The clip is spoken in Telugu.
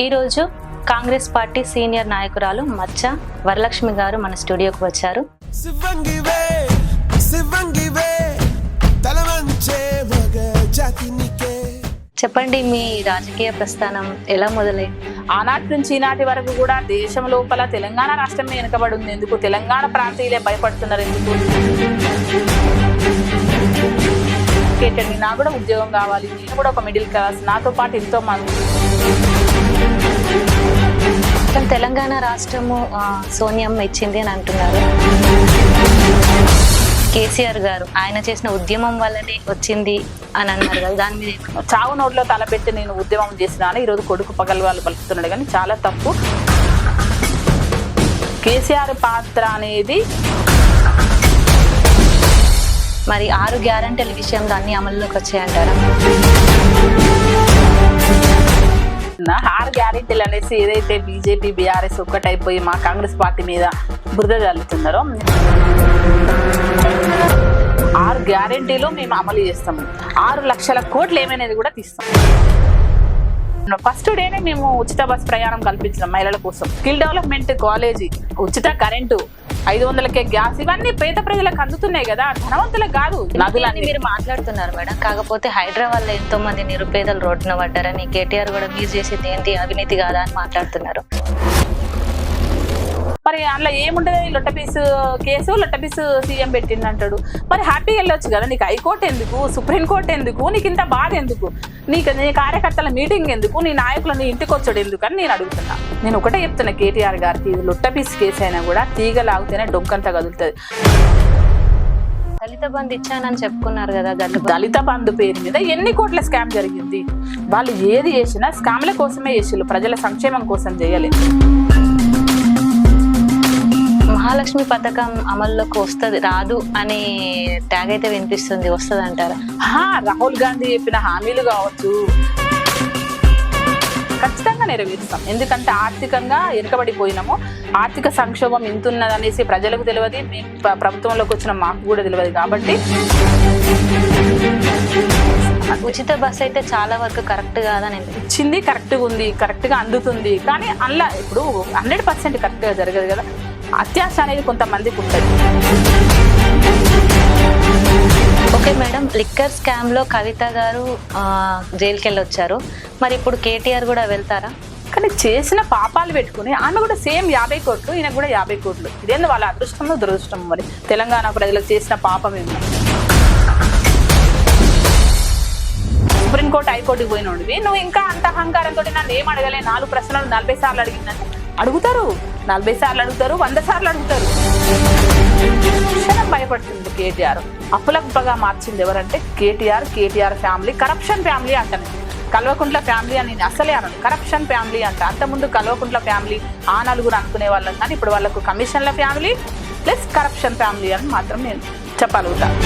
ఈరోజు కాంగ్రెస్ పార్టీ సీనియర్ నాయకురాలు మచ్చ వరలక్ష్మి గారు మన స్టూడియోకి వచ్చారు. చెప్పండి మీ రాజకీయ ప్రస్థానం ఎలా మొదలైంది ఆనాటి నుంచి ఈనాటి వరకు కూడా దేశం లోపల తెలంగాణ రాష్ట్రమే వెనుకబడి ఉంది ఎందుకు? తెలంగాణ ప్రాంతీయులే భయపడుతున్నారు ఎందుకు? నాకు కూడా ఉద్యోగం కావాలి. నేను కూడా ఒక మిడిల్ క్లాస్ నాతో పాటు ఎంతో మంది మొత్తం తెలంగాణ రాష్ట్రము ఆ, సోనియమ్మ ఇచ్చింది అని అంటున్నారు. కేసీఆర్ గారు ఆయన చేసిన ఉద్యమం వల్లనే వచ్చింది అని అన్నారు కదా దాని మీద చావు నోట్లో తలపెట్టి నేను ఉద్యమం చేసినాను ఈరోజు కొడుకు పగలు వాళ్ళు పలుకుతున్నాడు కానీ చాలా తప్పు. కేసీఆర్ పాత్ర అనేది మరి ఆరు గ్యారంటీల విషయంలో అన్ని అమల్లోకి వచ్చాయంటారా? ఆరు గ్యారెంటీలు అనేసి ఏదైతే బీజేపీ బీఆర్ఎస్ ఒక్కటైపోయి మా కాంగ్రెస్ పార్టీ మీద బురద జల్లుతున్నారో ఆరు గ్యారెంటీలు మేము అమలు చేస్తాము. ఆరు లక్షల కోట్లు ఏమైనది కూడా తీస్తాం. ఫస్ట్ డేనే మేము ఉచిత బస్ ప్రయాణం కల్పించినాం మహిళల కోసం. స్కిల్ డెవలప్మెంట్ కాలేజీ ఉచిత కరెంటు ఐదు వందలకే గ్యాస్. ఇవన్నీ పేద ప్రజలకు అందుతున్నాయి కదా ధనవంతులకు కాదు. అని నదులన్నీ మీరు మాట్లాడుతున్నారు మేడం. కాకపోతే హైదరాబాద్లో ఎంతో మంది నిరుపేదలు రోడ్డున పడ్డారని కేటీఆర్ కూడా మీరు చేసేది ఏంటి అవినీతి కాదా అని మాట్లాడుతున్నారు. మరి అందులో ఏముంటది? లొట్ట పీసు కేసు లొట్ట పీసు సీఎం పెట్టింది అంటాడు మరి హ్యాపీగా వెళ్ళొచ్చు కదా? నీకు హైకోర్టు ఎందుకు? సుప్రీంకోర్టు ఎందుకు? నీకు ఇంత బాధ ఎందుకు? నీకు నీ కార్యకర్తల మీటింగ్ ఎందుకు? నీ నాయకులు నీ ఇంటికి వచ్చాడు ఎందుకు అని నేను అడుగుతున్నా. నేను ఒకటే చెప్తున్నా కేటీఆర్ గారికి ఇది లొట్ట పీసు కేసు అయినా కూడా తీగ లాగితేనే డొంకంతా కదులుతుంది. దళిత బంధు ఇచ్చానని చెప్పుకున్నారు కదా దళిత బంధు. దళిత బంధు పేరు మీద ఎన్ని కోట్ల స్కామ్ జరిగింది? వాళ్ళు ఏది చేసినా స్కామ్ల కోసమే చేసిళ్ళు. ప్రజల సంక్షేమం కోసం చేయలేదు. మహాలక్ష్మి పథకం అమల్లోకి వస్తుంది రాదు అనే ట్యాగ్ అయితే వినిపిస్తుంది వస్తుంది అంటారా హా, రాహుల్ గాంధీ చెప్పిన హామీలు కావచ్చు. ఖచ్చితంగా నెరవేరుస్తాం. ఎందుకంటే ఆర్థికంగా వెనుకబడిపోయినాము. ఆర్థిక సంక్షోభం ఇంతున్నది అనేసి ప్రజలకు తెలియదు ప్రభుత్వంలోకి వచ్చిన మాకు కూడా తెలియదు కాబట్టి. ఉచిత బస్ అయితే చాలా వరకు కరెక్ట్ కాదని ఇచ్చింది కరెక్ట్గా ఉంది కరెక్ట్గా అందుతుంది. కానీ అలా ఇప్పుడు హండ్రెడ్ పర్సెంట్ కరెక్ట్గా జరగదు కదా. అత్యాశ అనేది కొంతమందికి ఉంటుంది. ఓకే మేడం లిక్కర్ స్కామ్లో కవిత గారు జైలుకి వెళ్ళి వచ్చారు మరి ఇప్పుడు కేటీఆర్ కూడా వెళ్తారా? కానీ చేసిన పాపాలు పెట్టుకుని ఆమె కూడా సేమ్ యాభై కోట్లు ఈయన కూడా యాభై కోట్లు. ఇదేంది వాళ్ళ అదృష్టంలో దురదృష్టం మరి. తెలంగాణ ప్రజలకు చేసిన పాపం ఏమో. సుప్రీంకోర్టు హైకోర్టుకి పోయినోడివి. నువ్వు ఇంకా అంత అహంకారంతో నన్ను ఏం అడగలే? నాలుగు ప్రశ్నలు నలభై సార్లు అడిగిందంటే అడుగుతారు. నలభై సార్లు అడుగుతారు వంద సార్లు అడుగుతారు. క్షణం భయపడుతుంది కేటీఆర్. అప్పులప్పగా మార్చింది ఎవరంటే KTR KTR family corruption family అంటాను కల్వకుంట్ల ఫ్యామిలీ అని నేను అసలే అనను. కరప్షన్ ఫ్యామిలీ అంట. అంతకుముందు కల్వకుంట్ల ఫ్యామిలీ ఆ నలుగురు అనుకునే వాళ్ళం. కానీ ఇప్పుడు వాళ్ళకు కమిషన్ల ఫ్యామిలీ ప్లస్ కరప్షన్ ఫ్యామిలీ అని మాత్రం నేను చెప్పగలుగుతాను